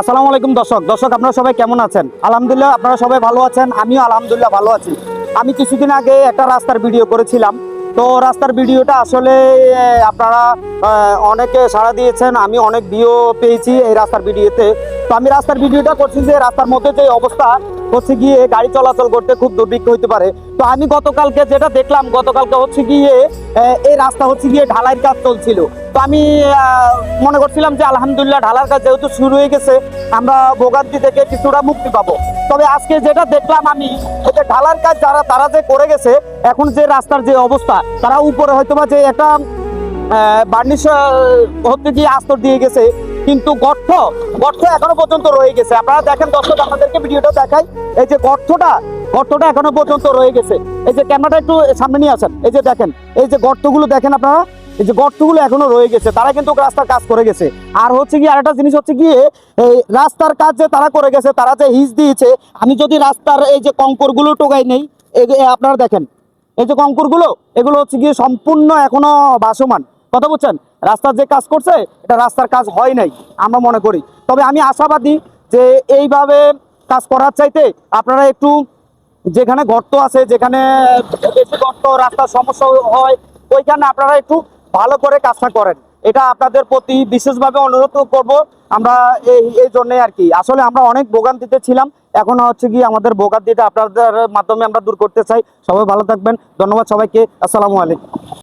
আসসালামু আলাইকুম দর্শক। দর্শক, আপনারা সবাই কেমন আছেন? আলহামদুলিল্লাহ, আপনারা সবাই ভালো আছেন। আমিও আলহামদুলিল্লাহ ভালো আছি। আমি কিছুদিন আগে একটা রাস্তার ভিডিও করেছিলাম। তো রাস্তার ভিডিওটা আসলে আপনারা অনেকে সাড়া দিয়েছেন। আমি অনেক ভিও পেয়েছি এই রাস্তার ভিডিওতে। তো আমি রাস্তার ভিডিওটা করছি যে রাস্তার মধ্যে যে অবস্থা হচ্ছে গিয়ে গাড়ি চলাচল করতে খুব দুর্ভিক্ষ হতে পারে। তো আমি গতকালকে যেটা দেখলাম, গতকালকে হচ্ছে গিয়ে এই রাস্তা হচ্ছে গিয়ে ঢালাইয়ের কাজ চলছিল। তো আমি মনে করছিলাম যে আলহামদুলিল্লাহ ঢালার কাজ যেহেতু শুরু হয়ে গেছে, আমরা ভোগান্তি থেকে কিছুটা মুক্তি পাবো। তবে আজকে যেটা দেখলাম আমি যে ঢালার কাজ যারা, তারা যে করে গেছে, এখন যে রাস্তার যে অবস্থা, তারা উপরে হয়তো বা যে একটা বার্নিশ হতে গিয়ে আস্তর দিয়ে গেছে। কিন্তু গর্ত গর্ত এখনও পর্যন্ত রয়ে গেছে। আপনারা দেখেন দর্শক, আপনাদেরকে ভিডিওটা দেখাই। এই যে গর্তটা গর্তটা এখনও পর্যন্ত রয়ে গেছে। এই যে ক্যামেরাটা একটু সামনে নিয়ে আসেন। এই যে দেখেন, এই যে গর্তগুলো দেখেন আপনারা, এই যে গর্তগুলো এখনও রয়ে গেছে। তারা কিন্তু রাস্তার কাজ করে গেছে। আর হচ্ছে কি আরেকটা জিনিস হচ্ছে গিয়ে, এই রাস্তার কাজ যে তারা করে গেছে, তারা যে হিজ দিয়েছে, আমি যদি রাস্তার এই যে কঙ্করগুলো টোকাই নেই আপনারা দেখেন, এই যে কঙ্করগুলো, এগুলো হচ্ছে গিয়ে সম্পূর্ণ এখনও ভাসমান। কথা বলছেন রাস্তার যে কাজ করছে, এটা রাস্তার কাজ হয় নাই, আমরা মনে করি। তবে আমি আশাবাদী যে এইভাবে কাজ করার চাইতে আপনারা একটু যেখানে গর্ত আছে, যেখানে বেশি গর্ত, রাস্তার সমস্যা হয়, ওইখানে আপনারা একটু ভালো করে কাজটা করেন। এটা আপনাদের প্রতি বিশেষভাবে অনুরোধ করব আমরা এই এই জন্যে আর কি। আসলে আমরা অনেক ভোগান্তিতে ছিলাম, এখন হচ্ছে কি আমাদের ভোগান্তিটা আপনাদের মাধ্যমে আমরা দূর করতে চাই। সবাই ভালো থাকবেন, ধন্যবাদ সবাইকে, আসসালামু আলাইকুম।